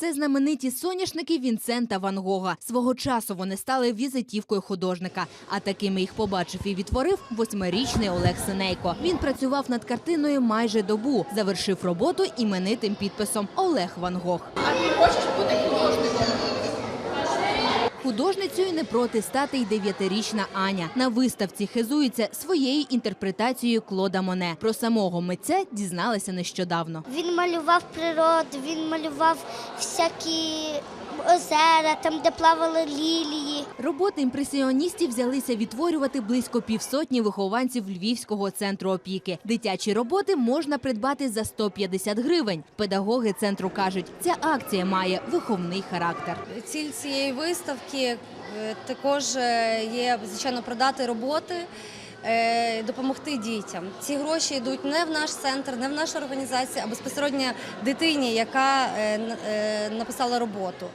Це знамениті соняшники Вінсента Ван Гога. Свого часу вони стали візитівкою художника. А такими їх побачив і відтворив восьмирічний Олег Синейко. Він працював над картиною майже добу. Завершив роботу іменитим підписом Олег Ван Гог. Художницею не проти стати й дев'ятирічна Аня. На виставці хизується своєю інтерпретацією Клода Моне. Про самого митця дізналася нещодавно. Він малював природу, він малював всякі озера, там, де плавали лілії. Роботи імпресіоністів взялися відтворювати близько півсотні вихованців Львівського центру опіки. Дитячі роботи можна придбати за 150 гривень. Педагоги центру кажуть, ця акція має виховний характер. Ціль цієї виставки е, також е, є звичайно продати роботи. Е, Допомогти дітям. Ці гроші йдуть не в наш центр, не в нашу організацію, а безпосередньо дитині, яка е, е, написала роботу.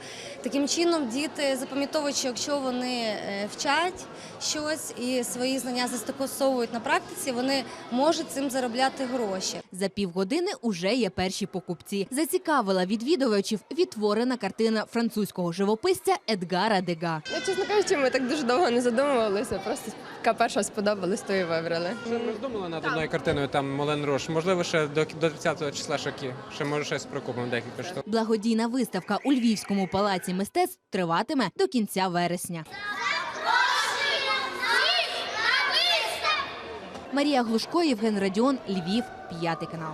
Таким чином, діти запам'ятовують, що якщо вони вчать щось і свої знання застосовують на практиці, вони можуть цим заробляти гроші. За півгодини уже є перші покупці. Зацікавила відвідувачів відтворена картина французького живописця Едгара Дега. Ну, чесно кажучи, ми так дуже довго не задумувалися, просто яка перша сподобалась, то і вибрали. Вже роздумали над одною картиною там Молен Руш. Можливо, ще до, до 30 числа шокі. Ще може щось прокупимо декілька штук. Благодійна виставка у Львівському палаці мистецтв триватиме до кінця вересня. Марія Глушко, Євген Радіон, Львів, п'ятий канал.